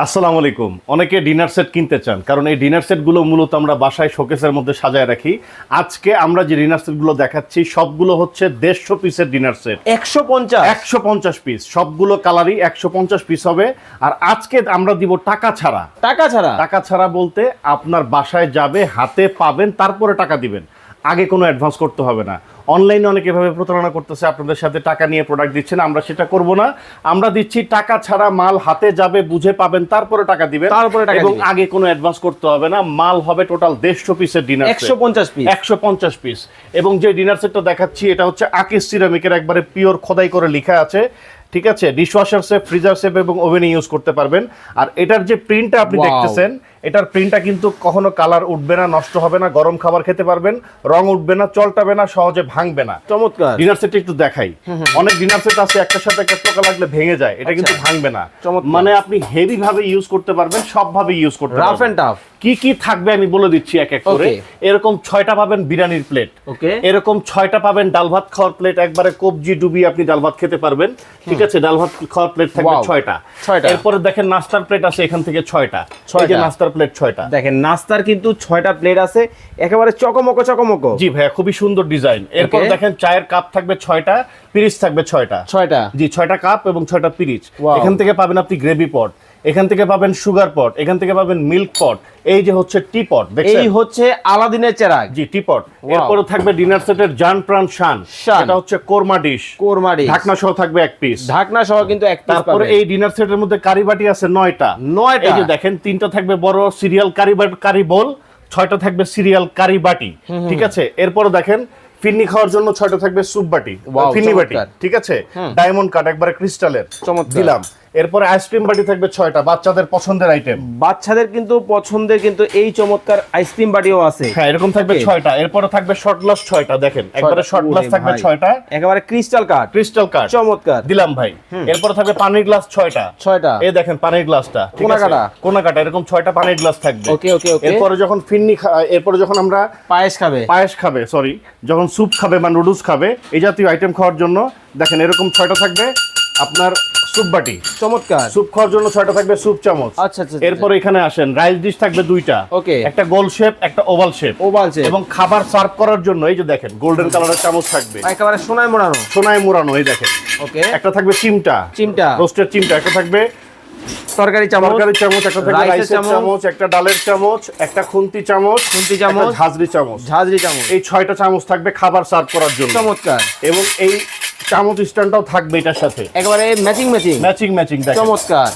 আসসালামু আলাইকুম। অনেকে ডিনার সেট কিনতে চান কারণ এই ডিনার সেটগুলো মূলত আমরা বাসায় শোকেসের মধ্যে সাজায় রাখি। আজকে আমরা যে ডিনার সেটগুলো দেখাচ্ছি সবগুলো হচ্ছে দেড়শো পিসের ডিনার সেট একশো পঞ্চাশ। একশো পঞ্চাশ পিস সবগুলো কালারই একশো পঞ্চাশ পিস হবে। আর আজকে আমরা দিব টাকা ছাড়া। টাকা ছাড়া? টাকা ছাড়া বলতে আপনার বাসায় যাবে হাতে পাবেন তারপরে টাকা দিবেন। আগে কোনো অ্যাডভান্স করতে হবে না। অনলাইনে অনেক এভাবে প্রতারণা করতেছে আপনাদের সাথে টাকা নিয়ে প্রোডাক্ট দিচ্ছেন আমরা সেটা করব না। আমরা দিচ্ছি টাকা ছাড়া মাল হাতে যাবে বুঝে পাবেন তারপরে টাকা দিবেন। তারপরে টাকা এবং আগে কোনো অ্যাডভান্স করতে হবে না মাল হবে টোটাল দেড়শো পিসের ডিনার একশো পঞ্চাশ পিস একশো পঞ্চাশ পিস এবং যে ডিনার সেটটা দেখাচ্ছি এটা হচ্ছে আকিস সিরামিকের একবারে পিওর খোদাই করে লেখা আছে। ঠিক আছে? ডিশওয়াশার সেফ ফ্রিজার সেফ এবং ওভেনে ইউজ করতে পারবেন। আর এটার যে প্রিন্টটা আপনি দেখতেছেন এটার প্রিন্টটা কিন্তু কখনো কালার উঠবে না নষ্ট হবে না গরম খাবার খেতে পারবেন রং উঠবে না চলটাবে না সহজে ভাঙবে না। চমৎকার। ডিনার সেট একটু দেখাই। অনেক ডিনার সেট আছে একটার সাথে একটা পোকা লাগলে ভেঙে যায় এটা কিন্তু ভাঙবে না। আচ্ছা। মানে আপনি হেভি ভাবে ইউজ করতে পারবেন সব ভাবে ইউজ করতে রাফ এন্ড টাফ কি কি থাকবে আমি বলে দিচ্ছি এক এক করে। এরকম ছয়টা পাবেন বিরিয়ানির প্লেট Okay. এরকম ছয়টা পাবেন ডাল ভাত খাওয়ার প্লেট একবারে কবজি ডুবি আপনি ডাল ভাত খেতে পারবেন। ঠিক আছে ডাল ভাত খাওয়ার প্লেট থাকবে ছয়টা। ছয়টা। এরপরে দেখেন নাস্তার প্লেট আছে এখান থেকে ছয়টা। ছয়টা। নাস্তার প্লেট ছয়টা। দেখেন নাস্তার কিন্তু ছয়টা প্লেট আছে একেবারে চকমকো চকমকো। জি ভাইয়া খুবই সুন্দর ডিজাইন এরপর দেখেন চায়ের কাপ থাকবে ছয়টা পিরিচ থাকবে ছয়টা। ছয়টা। জি ছয়টা কাপ এবং ছয়টা পিরিচ। এখান থেকে পাবেন আপনি গ্রেভি পট এখান থেকে পাবেন সুগার পট এখান থেকে পাবেন মিল্ক পট এই যে হচ্ছে টি পট এই হচ্ছে আলাদিনের চেরাগ। জি টিপট এরপরে থাকবে ডিনার সেটের জান প্রাণ শান। এটা হচ্ছে কোরমা ডিশ কোরমারি ঢাকনা সহ থাকবে এক পিস ঢাকনা সহ কিন্তু এক piece তারপরে এই ডিনার সেটের মধ্যে কারি বাটি আছে নয়টা। নয়টা। এই যে দেখেন তিনটা থাকবে বড় সিরিয়াল কারি বাট কারি বোল ছয়টা থাকবে সিরিয়াল কারি বাটি। ঠিক আছে? এরপরে দেখেন ফিন্নি খাওয়ার জন্য ছয়টা থাকবে সুপ বাটি ফিরনি বাটি ঠিক আছে? ডায়মন্ড কাট একবারে ক্রিস্টালের দিলাম। এরপরে আইসক্রিম বাটি থাকবে ছয়টা বাচ্চাদের পছন্দের আইটেম বাচ্চাদের কিন্তু পছন্দের কিন্তু এই চমৎকার আইসক্রিম বাটিও আছে। হ্যাঁ এরকম থাকবে ছয়টা এরপরে থাকবে শর্ট গ্লাস ছয়টা দেখেন একবারে শর্ট গ্লাস থাকবে ছয়টা। একেবারে ক্রিস্টাল কাট ক্রিস্টাল কাট চমৎকার। দিলাম ভাই। এরপরে থাকবে পানির গ্লাস ছয়টা। ছয়টা। এই দেখেন পানির গ্লাসটা কোনা কাটা। কোনা কাটা এরকম ছয়টা পানির গ্লাস থাকবে। ওকে ওকে ওকে। এরপরে যখন ফিন্নি এরপরে যখন আমরা পায়েস খাবে। পায়েস খাবে সরি যখন স্যুপ খাবে বা নুডলস খাবে এই জাতীয় আইটেম খাওয়ার জন্য দেখেন এরকম ছয়টা থাকবে। আপনার স্যুপ বাটি। চমৎকার। স্যুপ খাওয়ার জন্য ছয়টা থাকবে স্যুপ চামচ। আচ্ছা, আচ্ছা, আচ্ছা। এরপর এখানে আসেন রাইস ডিশ থাকবে দুইটা। Okay. একটা গোল শেপ একটা ওভাল শেপ ওভাল shape। এবং খাবার সার্ভ করার জন্য এই যে দেখেন গোল্ডেন কালারের চামচ থাকবে। একেবারে সোনায় মোড়ানো। সোনায় মুড়ানো এই দেখেন। ওকে একটা থাকবে চিমটা। চিমটা। রোস্টের চিমটা একটা থাকবে তরকারি চামচ তরকারি চামচ একটা থাকবে রাইসের চামচ। একটা ডালের চামচ একটা খুন্তি চামচ খুন্তি চামচ, ঝাঁঝরি চামচ। ঝাঁঝরি চামচ। এই ছয়টা চামচ থাকবে খাবার সার্ভ করার জন্য। চমৎকার। এবং এই চামচ স্ট্যান্ডটাও থাকবে এটার সাথে। একেবারে ম্যাচিং ম্যাচিং ম্যাচিং ম্যাচিং চমৎকার।